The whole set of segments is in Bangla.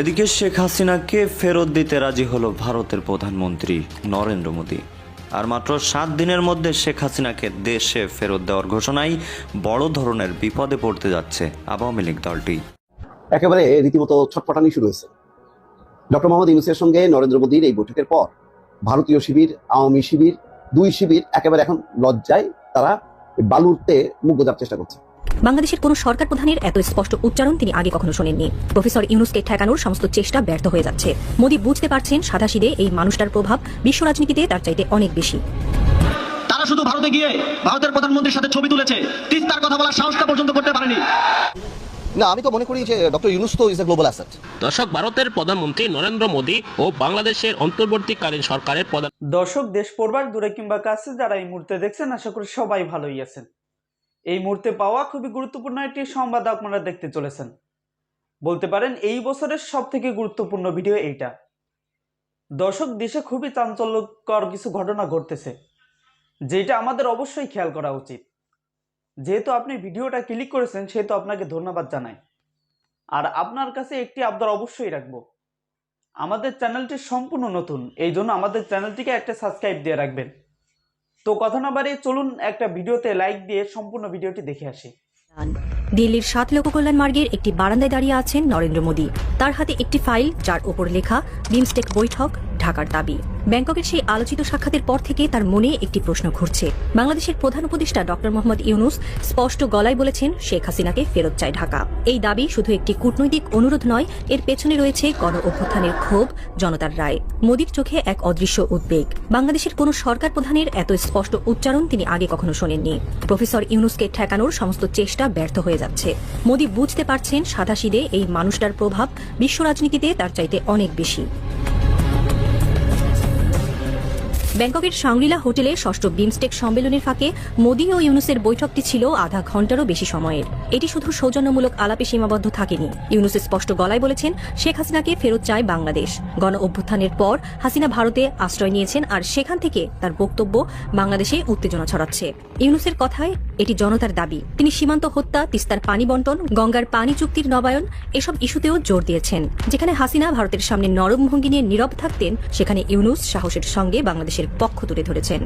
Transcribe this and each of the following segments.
এদিকে শেখ হাসিনাকে ফেরত দিতে রাজি হলো ভারতের প্রধানমন্ত্রী নরেন্দ্র মোদী। আর মাত্র সাত দিনের মধ্যে শেখ হাসিনাকে দেশে ফেরত দেওয়ার ঘোষণায় বড় ধরনের বিপদে পড়তে যাচ্ছে আওয়ামী লীগ দলটি। একেবারে রীতিমতো ছটপটানি শুরু হয়েছে। ডক্টর মোহাম্মদ ইউনুসের সঙ্গে নরেন্দ্র মোদীর এই বৈঠকের পর ভারতীয় শিবির, আওয়ামী শিবির, দুই শিবির একেবারে এখন লজ্জায় তারা বালুরতে মুখ বোঝার চেষ্টা করছে। বাংলাদেশের কোন সরকার প্রধানের এত স্পষ্ট উচ্চারণ তিনি আগে কখনো শোনেননি। প্রফেসর ইউনুসকে ঠেকানোর সমস্ত চেষ্টা ব্যর্থ হয়ে যাচ্ছে। মোদী বুঝতে পারছেন সাদাশিদে এই মানুষটার প্রভাব বিশ্ব রাজনীতিতে তার চাইতে অনেক বেশি। তারা শুধু ভারতে গিয়ে ভারতের প্রধানমন্ত্রীর সাথে ছবি তুলেছে। তিস্তার কথা বলার সাহসটা পর্যন্ত করতে পারেনি। না আমি তো মনে করি যে ডক্টর ইউনুস তো ইজ এ গ্লোবাল অ্যাসেট দর্শক ভারতের প্রধানমন্ত্রী নরেন্দ্র মোদী ও বাংলাদেশের অন্তর্বর্তীকালীন সরকারের প্রধান দর্শক দেশ পড়বার দূরে কিংবা কাছে যারা এই মুহূর্তে দেখছেন আশা করি সবাই ভালোই আছেন। এই মুহূর্তে পাওয়া খুবই গুরুত্বপূর্ণ একটি সংবাদ আপনারা দেখতে চলেছেন। বলতে পারেন এই বছরের সব থেকে গুরুত্বপূর্ণ ভিডিও এইটা। দর্শক দেশে খুবই চাঞ্চল্যকর কিছু ঘটনা ঘটতেছে, যেটা আমাদের অবশ্যই খেয়াল করা উচিত। যেহেতু আপনি ভিডিওটা ক্লিক করেছেন, সেহেতু আপনাকে ধন্যবাদ জানাই। আর আপনার কাছে একটি আবদার অবশ্যই রাখব। আমাদের চ্যানেলটি সম্পূর্ণ নতুন এই জন্য আমাদের চ্যানেলটিকে একটা সাবস্ক্রাইব দিয়ে রাখবেন। তো কথা না বাড়িয়ে চলুন একটা ভিডিওতে লাইক দিয়ে সম্পূর্ণ ভিডিওটি দেখে আসি। দিল্লির সাত লোক কল্যাণ মার্গের একটি বারান্দায় দাঁড়িয়ে আছেন নরেন্দ্র মোদী। তার হাতে একটি ফাইল যার ওপর লেখা বিমস্টেক বৈঠক ঢাকার দাবি। ব্যাংককের সেই আলোচিত সাক্ষাতের পর থেকে তার মনে একটি প্রশ্ন ঘুরছে। বাংলাদেশের প্রধান উপদেষ্টা ডক্টর মোহাম্মদ ইউনুস স্পষ্ট গলায় বলেছেন, শেখ হাসিনাকে ফেরত চায় ঢাকা। এই দাবি শুধু একটি কূটনৈতিক অনুরোধ নয়, এর পেছনে রয়েছে গণ অভ্যুত্থানের ক্ষোভ, জনতার রায়। মোদীর চোখে এক অদৃশ্য উদ্বেগ। বাংলাদেশের কোন সরকার প্রধানের এত স্পষ্ট উচ্চারণ তিনি আগে কখনো শোনেননি। প্রফেসর ইউনুসকে ঠেকানোর সমস্ত চেষ্টা ব্যর্থ হয়ে যাচ্ছে। মোদী বুঝতে পারছেন সাদাশিদে এই মানুষটার প্রভাব, বিশ্ব রাজনীতিতে তার চাইতে অনেক বেশি। ব্যাংককের সাংরিলা হোটেলে ষষ্ঠ বিমস্টেক সম্মেলনের ফাঁকে মোদী ও ইউনুসের বৈঠকটি ছিল আধা ঘন্টারও বেশি সময়ের। এটি শুধু সৌজন্যমূলক আলাপে সীমাবদ্ধ থাকেনি। ইউনুসের স্পষ্ট গলায় বলেছেন, শেখ হাসিনাকে ফেরত চায় বাংলাদেশ। গণ অভ্যুত্থানের পর হাসিনা ভারতে আশ্রয় নিয়েছেন আর সেখান থেকে তার বক্তব্য বাংলাদেশে উত্তেজনা ছড়াচ্ছে। ইউনুসের কথায় এটি জনতার দাবি। তিনি সীমান্ত হত্যা, তিস্তার পানি বন্টন, গঙ্গার পানি চুক্তির নবায়ন এসব ইস্যুতেও জোর দিয়েছেন। যেখানে হাসিনা ভারতের সামনে নরম ভঙ্গি নিয়ে নীরব থাকতেন, সেখানে ইউনুস সাহসের সঙ্গে বাংলাদেশের পক্ষ তুলে ধরেছেন।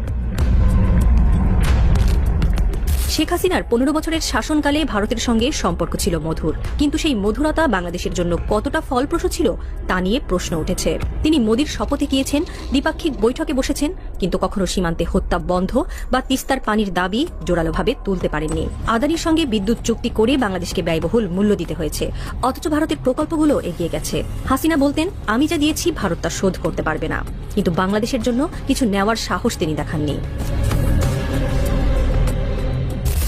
শেখ হাসিনার পনেরো বছরের শাসনকালে ভারতের সঙ্গে সম্পর্ক ছিল মধুর। কিন্তু সেই মধুরতা বাংলাদেশের জন্য কতটা ফলপ্রসূ ছিল, তা নিয়ে প্রশ্ন উঠেছে। তিনি মোদীর শপথে গিয়েছেন, দ্বিপাক্ষিক বৈঠকে বসেছেন, কিন্তু কখনো সীমান্তে হত্যা বন্ধ বা তিস্তার পানির দাবি জোরালোভাবে তুলতে পারেননি। আদানির সঙ্গে বিদ্যুৎ চুক্তি করে বাংলাদেশকে ব্যয়বহুল মূল্য দিতে হয়েছে। অথচ ভারতের প্রকল্পগুলো এগিয়ে গেছে। হাসিনা বলতেন, আমি যা দিয়েছি ভারত তা শোধ করতে পারবে না। কিন্তু বাংলাদেশের জন্য কিছু নেওয়ার সাহস তিনি দেখাননি।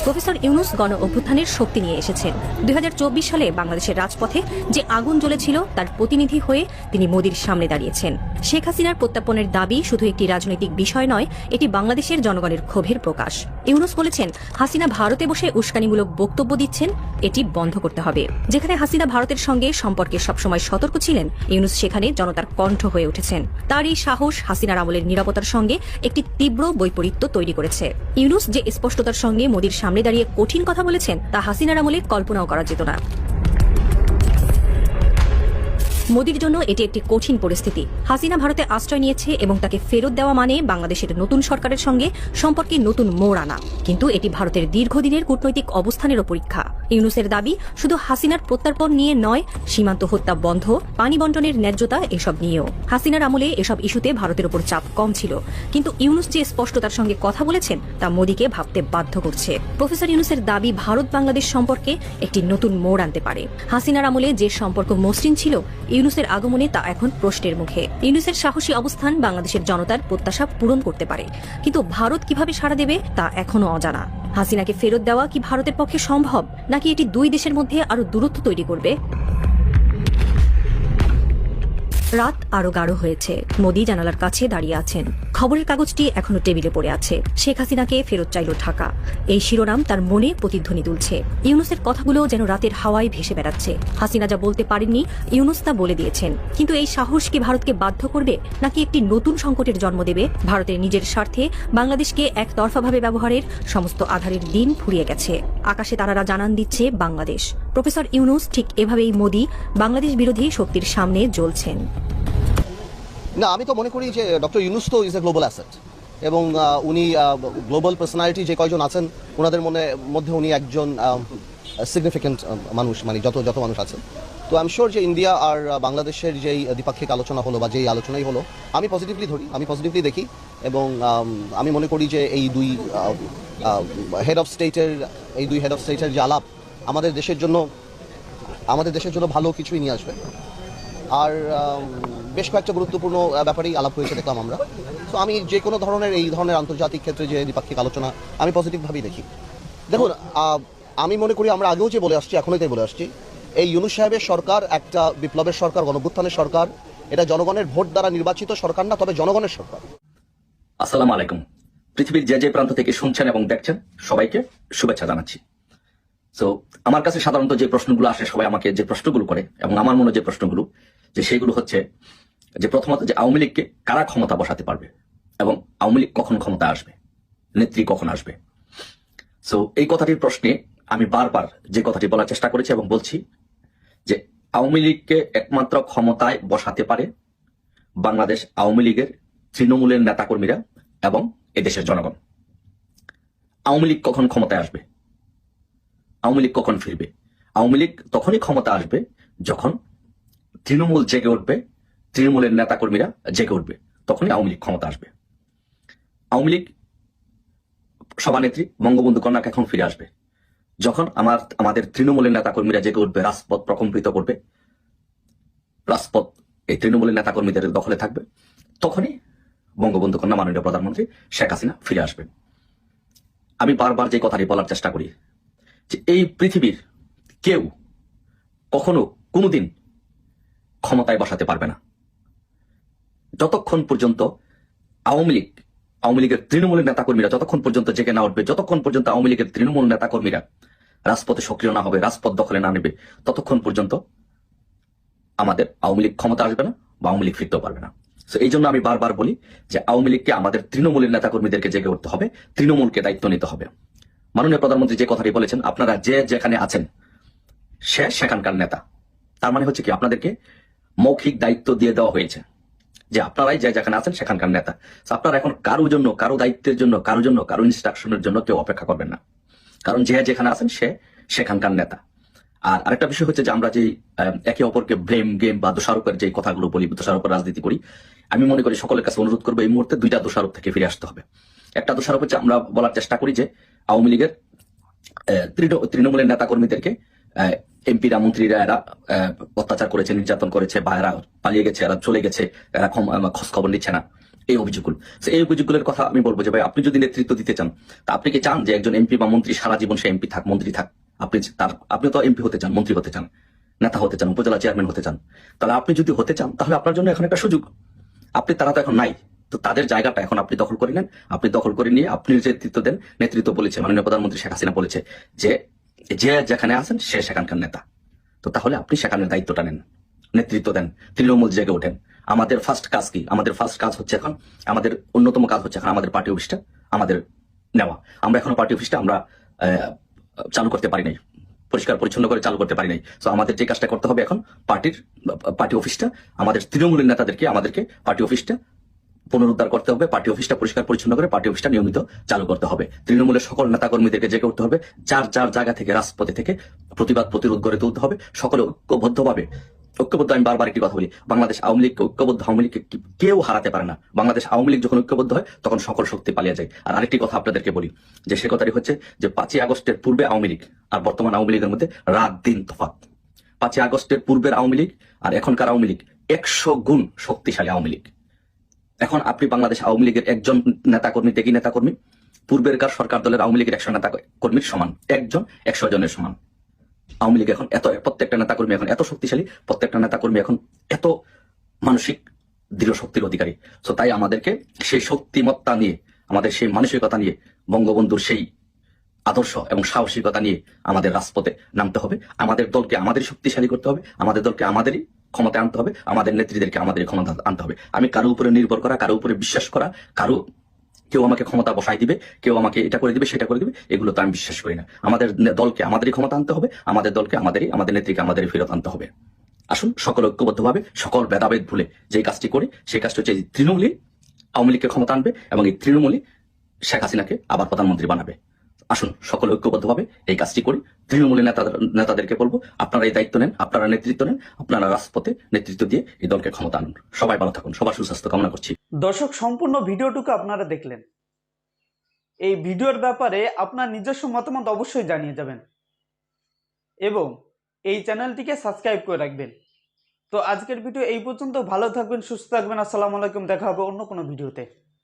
প্রফেসর ইউনুস গণ অভ্যুত্থানের শক্তি নিয়ে এসেছেন। দুই হাজার চব্বিশ সালে বাংলাদেশের রাজপথে যে আগুন জ্বলেছিল, তার প্রতিনিধি হয়ে তিনি মোদীর সামনে দাঁড়িয়েছেন। শেখ হাসিনার প্রত্যাপনের দাবি শুধু একটি রাজনৈতিক বিষয় নয়, এটি বাংলাদেশের জনগণের ক্ষোভের প্রকাশ। ইউনুস বলেছেন, হাসিনা ভারতে বসে উস্কানিমূলক বক্তব্য দিচ্ছেন, এটি বন্ধ করতে হবে। যেখানে হাসিনা ভারতের সঙ্গে সম্পর্কে সবসময় সতর্ক ছিলেন, ইউনুস সেখানে জনতার কণ্ঠ হয়ে উঠেছেন। তার এই সাহস হাসিনার আমলের নিরাপত্তার সঙ্গে একটি তীব্র বৈপরীত্য তৈরি করেছে। ইউনুস যে স্পষ্টতার সঙ্গে মোদীর সামনে দাঁড়িয়ে কঠিন কথা বলেছেন, তা হাসিনার আমলে কল্পনাও করা যেত না। মোদীর জন্য এটি একটি কঠিন পরিস্থিতি। হাসিনা ভারতে আশ্রয় নিয়েছে এবং তাকে ফেরত দেওয়া মানে বাংলাদেশের নতুন সরকারের সঙ্গে সম্পর্কে নতুন মোড় আনা। কিন্তু এটি ভারতের দীর্ঘদিনের কূটনৈতিক অবস্থানেরও পরীক্ষা। ইউনুসের দাবি, শুধু হাসিনার প্রত্যার্পণ নিয়ে নয়, সীমান্ত হত্যা বন্ধ, পানি বন্টনের ন্যায্যতা এসব নিয়েও। হাসিনার আমলে এসব ইস্যুতে ভারতের উপর চাপ কম ছিল। কিন্তু ইউনুস যে স্পষ্টতার সঙ্গে কথা বলেছেন, তা মোদীকে ভাবতে বাধ্য করছে। প্রফেসর ইউনুসের দাবি ভারত বাংলাদেশ সম্পর্কে একটি নতুন মোড় আনতে পারে। হাসিনার আমলে যে সম্পর্ক মসৃণ ছিল ইউনুসের আগমনে তা এখন প্রশ্নের মুখে। ইউনুসের সাহসী অবস্থান বাংলাদেশের জনতার প্রত্যাশা পূরণ করতে পারে। কিন্তু ভারত কীভাবে সাড়া দেবে তা এখনও অজানা। হাসিনাকে ফেরত দেওয়া কি ভারতের পক্ষে সম্ভব, নাকি এটি দুই দেশের মধ্যে আরও দূরত্ব তৈরি করবে? রাত আরও গাঢ় হয়েছে। মোদি জানালার কাছে দাঁড়িয়ে আছেন। খবরের কাগজটি এখনও টেবিলে পড়ে আছে। শেখ হাসিনাকে ফেরত চাইল ঢাকা। এই শিরোনাম তার মনে প্রতিধ্বনি তুলছে। ইউনুসের কথাগুলো যেন রাতের হাওয়ায় ভেসে বেড়াচ্ছে। হাসিনা যা বলতে পারেননি, ইউনুস তা বলে দিয়েছেন। কিন্তু এই সাহস কি ভারতকে বাধ্য করবে, নাকি একটি নতুন সংকটের জন্ম দেবে? ভারতের নিজের স্বার্থে বাংলাদেশকে একতরফাভাবে ব্যবহারের সমস্ত আধারের দিন ফুরিয়ে গেছে। আকাশে তারারা জানান দিচ্ছে বাংলাদেশ। প্রফেসর ইউনুস ঠিক এভাবেই মোদী বাংলাদেশ বিরোধী শক্তির সামনে জ্বলছেন। না, আমি তো মনে করি যে ডক্টর ইউনুস তো ইজ এ গ্লোবাল অ্যাসেট এবং উনি গ্লোবাল পার্সোনালিটি যে কয়জন আছেন, ওনাদের মনে, মধ্যে উনি একজন সিগনিফিক্যান্ট মানুষ মানে যত যত মানুষ আছেন তো আই এম শিওর যে ইন্ডিয়া আর বাংলাদেশের যেই দ্বিপাক্ষিক আলোচনা হলো বা যেই আলোচনাই হলো, আমি পজিটিভলি ধরি, আমি পজিটিভলি দেখি এবং, আমি মনে করি যে এই দুই হেড অফ স্টেটের এই দুই হেড অফ স্টেটের যে আলাপ আমাদের দেশের জন্য, আমাদের দেশের জন্য ভালো কিছুই নিয়ে আসবে। আর বেশ কয়েকটা গুরুত্বপূর্ণ ব্যাপারেই আলাপ হয়েছে দেখলাম আমরা। তো আমি যে কোনো ধরনের এই ধরনের আন্তর্জাতিক ক্ষেত্রে যে দ্বিপাক্ষিক আলোচনা, আমি পজিটিভভাবেই দেখি। দেখুন আমি মনে করি আমরা আগেও যে বলে আসছি এখনই তাই বলে আসছি। এই ইউনুস সাহেবের সরকার একটা বিপ্লবের সরকার, গণভ্যুত্থানের সরকার। এটা জনগণের ভোট দ্বারা নির্বাচিত সরকার না, তবে জনগণের সরকার। আসসালামু আলাইকুম। পৃথিবীর যে যে প্রান্ত থেকে শুনছেন এবং দেখছেন, সবাইকে শুভেচ্ছা জানাচ্ছি। সো আমার কাছে সাধারণত যে প্রশ্নগুলো আসে, সবাই আমাকে যে প্রশ্নগুলো করে, এবং আমার মনে যে প্রশ্নগুলো, যে সেগুলো হচ্ছে যে প্রথমত যে আওয়ামী লীগকে কারা ক্ষমতা বসাতে পারবে, এবং আওয়ামী লীগ কখন ক্ষমতা আসবে, নেত্রী কখন আসবে? সো এই কথাটির প্রশ্নে আমি বারবার যে কথাটি বলার চেষ্টা করেছি এবং বলছি যে আওয়ামী লীগকে একমাত্র ক্ষমতায় বসাতে পারে বাংলাদেশ আওয়ামী লীগের তৃণমূলের নেতাকর্মীরা এবং এদেশের জনগণ। আওয়ামী লীগ কখন ক্ষমতায় আসবে? আওয়ামী লীগ কখন ফিরবে? আওয়ামী লীগ তখনই ক্ষমতা আসবে যখন তৃণমূল জেগে উঠবে, তৃণমূলের নেতাকর্মীরা জেগে উঠবে, তখনই আওয়ামী লীগ ক্ষমতা আসবে। আওয়ামী লীগ সভানেত্রী বঙ্গবন্ধু কন্যা এখন ফিরে আসবে। যখন আমার, আমাদের তৃণমূলের নেতাকর্মীরা জেগে উঠবে, রাজপথ প্রকম্পিত করবে, রাজপথ, এই তৃণমূলের নেতাকর্মীদের দখলে থাকবে, তখনই বঙ্গবন্ধু কন্যা মাননীয় প্রধানমন্ত্রী শেখ হাসিনা ফিরে আসবেন। আমি বারবার যে কথাটি বলার চেষ্টা করি যে এই পৃথিবীর কেউ কখনো কোনোদিন ক্ষমতায় বসাতে পারবে না। যতক্ষণ পর্যন্ত আওয়ামী লীগ, আওয়ামী লীগের তৃণমূলের নেতাকর্মীরা যতক্ষণ পর্যন্ত জেগে না উঠবে, যতক্ষণ পর্যন্ত আওয়ামী লীগের তৃণমূল নেতাকর্মীরা রাজপথে সক্রিয় না হবে, রাজপথ দখলে না নেবে, ততক্ষণ পর্যন্ত আমাদের আওয়ামী লীগ ক্ষমতা আসবে না বা আওয়ামী লীগ ফিরতেও পারবে না। তো এই জন্য আমি বারবার বলি যে আওয়ামী লীগকে আমাদের তৃণমূলের নেতাকর্মীদেরকে জেগে উঠতে হবে, তৃণমূলকে দায়িত্ব নিতে হবে। মাননীয় প্রধানমন্ত্রী যে কথাটি বলেছেন, আপনারা যে যেখানে আছেন, সে সেখানকার নেতা। তার মানে হচ্ছে কি, আপনাদেরকে মৌখিক দায়িত্ব দিয়ে দেওয়া হয়েছে যে আপনারাই যে যেখানে আছেন, সেখানকার নেতা। আপনারা এখন কারোর জন্য, কারও দায়িত্বের জন্য, কারোর জন্য, কারও ইনস্ট্রাকশনের জন্য কেউ অপেক্ষা করবেন না। কারণ যে যেখানে আছেন, সে সেখানকার নেতা। আর আরেকটা বিষয় হচ্ছে যে আমরা যে একে অপরকে ব্লেম গেম বা দোষারোপের যে কথাগুলো বলি, দোষারোপের রাজনীতি করি, আমি মনে করি সকলের কাছে অনুরোধ করব, এই মুহূর্তে দুইটা দোষারোপ থেকে ফিরে আসতে হবে। একটা দোষারোপ হচ্ছে আমরা বলার চেষ্টা করি যে আওয়ামী লীগের তৃণমূলের নেতা কর্মীদেরকে এমপিরা মন্ত্রীরা এরা অত্যাচার করেছে, নির্যাতন করেছে, বা এরা পালিয়ে গেছে, এরা চলে গেছে, এরা খোঁজ খবর নিচ্ছে না। এই অভিযোগগুলো। এই অভিযোগগুলোর কথা আমি বলব যে, ভাই, আপনি যদি নেতৃত্ব দিতে চান, তা আপনি কি চান যে, একজন এমপি বা মন্ত্রী সারা জীবন সে এমপি থাক, মন্ত্রী থাক? আপনি তার, আপনি তো এমপি হতে চান, মন্ত্রী হতে চান, নেতা হতে চান, উপজেলা চেয়ারম্যান হতে চান। তাহলে আপনি যদি হতে চান, তাহলে আপনার জন্য এখন একটা সুযোগ। আপনি তারা তো এখন নাই। তো তাদের জায়গাটা এখন আপনি দখল করে নেন। আপনি দখল করে নিয়ে আপনি নেতৃত্ব দেন। নেতৃত্ব বলেছে, মাননীয় প্রধানমন্ত্রী শেখ হাসিনা বলেছে যে যে যেখানে আছেন সে সেখানকার নেতা। তো তাহলে আপনি সেখানে দায়িত্বটা নেন, নেতৃত্ব দেন, তৃণমূল জেগে ওঠেন। আমাদের ফার্স্ট কাজ কি? আমাদের ফার্স্ট কাজ হচ্ছে এখন, আমাদের অন্যতম কাজ হচ্ছে এখন আমাদের পার্টি অফিসটা আমাদের নেওয়া। আমরা এখনও পার্টি অফিসটা আমরা চালু করতে পারি নাই। পরিষ্কার পরিচ্ছন্ন করে চালু করতে পারি নাই। তো আমাদের যে কাজটা করতে হবে এখন পার্টির পার্টি অফিসটা আমাদের তৃণমূলের নেতাদেরকে, আমাদেরকে পার্টি অফিসটা পুনরুদ্ধার করতে হবে, পার্টি অফিসটা পরিষ্কার পরিচ্ছন্ন করে পার্টি অফিসটা নিয়মিত চালু করতে হবে। তৃণমূলের সকল নেতাকর্মীদেরকে জেগে উঠতে হবে, যার যার জায়গা থেকে, রাজপথে থেকে প্রতিবাদ, প্রতিরোধ গড়ে তুলতে হবে, সকলে ঐক্যবদ্ধভাবে, ঐক্যবদ্ধ আমি বারবার একটি কথা বলি, বাংলাদেশ আওয়ামী লীগ ঐক্যবদ্ধ আওয়ামী লীগকে কেউ হারাতে পারে না। বাংলাদেশ আওয়ামী লীগ যখন ঐক্যবদ্ধ হয়, তখন সকল শক্তি পালিয়ে যায়। আর আরেকটি কথা আপনাদেরকে বলি, যে সে কথাটি হচ্ছে যে পাঁচই আগস্টের পূর্বে আওয়ামী লীগ, আর বর্তমান আওয়ামী লীগের মধ্যে রাত দিন তফাৎ। পাঁচই আগস্টের পূর্বের আওয়ামী লীগ আর এখনকার আওয়ামী লীগ একশো গুণ শক্তিশালী আওয়ামী লীগ। এখন আপনি বাংলাদেশ আওয়ামী লীগের একজন নেতাকর্মী ত্যাগী নেতাকর্মী পূর্বেরকার সরকার দলের আওয়ামী লীগের একশো নেতা কর্মীর সমান, একজন একশো জনের সমান। আওয়ামী লীগ এখন এত, প্রত্যেকটা নেতাকর্মী এখন এত শক্তিশালী, প্রত্যেকটা নেতাকর্মী এখন এত মানসিক দৃঢ় শক্তির অধিকারী। তো তাই আমাদেরকে সেই শক্তিমত্তা নিয়ে, আমাদের সেই মানসিকতা নিয়ে, বঙ্গবন্ধুর সেই আদর্শ এবং সাহসিকতা নিয়ে আমাদের রাজপথে নামতে হবে। আমাদের দলকে আমাদের শক্তিশালী করতে হবে, আমাদের দলকে আমাদেরই ক্ষমতায় আনতে হবে, আমাদের নেত্রীদেরকে আমাদের ক্ষমতা আনতে হবে। আমি কারও উপরে নির্ভর করা, কারও উপরে বিশ্বাস করা, কারও, কেউ আমাকে ক্ষমতা বসাই দিবে, কেউ আমাকে এটা করে দিবে, সেটা করে দিবে, এগুলো তো আমি বিশ্বাস করি না। আমাদের দলকে আমাদেরই ক্ষমতা আনতে হবে, আমাদের দলকে আমাদেরই, আমাদের নেত্রীকে আমাদেরই ফেরত আনতে হবে। আসুন, সকল ঐক্যবদ্ধভাবে, সকল ভেদাভেদ ভুলে যে কাজটি করি, সেই কাজটি হচ্ছে তৃণমূলই আওয়ামী লীগকে ক্ষমতা আনবে এবং এই তৃণমূলই শেখ হাসিনাকে আবার প্রধানমন্ত্রী বানাবে। আসুন, সকল ঐক্যবদ্ধভাবে এই কাজটি করি। তৃণমূলের নেতাদের নেতাদেরকে বলব, আপনারা এই দায়িত্ব নেন, আপনারা নেতৃত্ব নেন, আপনারা রাজপথে নেতৃত্ব দিয়ে এই দলকে ক্ষমতা আনুন। সবাই ভালো থাকুন, সবার সুস্বাস্থ্য কামনা করছি। দর্শক, সম্পূর্ণ ভিডিওটুকু আপনারা দেখলেন। এই ভিডিওর ব্যাপারে আপনার নিজস্ব মতামত অবশ্যই জানিয়ে যাবেন। এবং এই চ্যানেলটিকে সাবস্ক্রাইব করে রাখবেন। তো আজকের ভিডিও এই পর্যন্ত। ভালো থাকবেন, সুস্থ থাকবেন। আসসালামু আলাইকুম। দেখা হবে অন্য কোনো ভিডিওতে।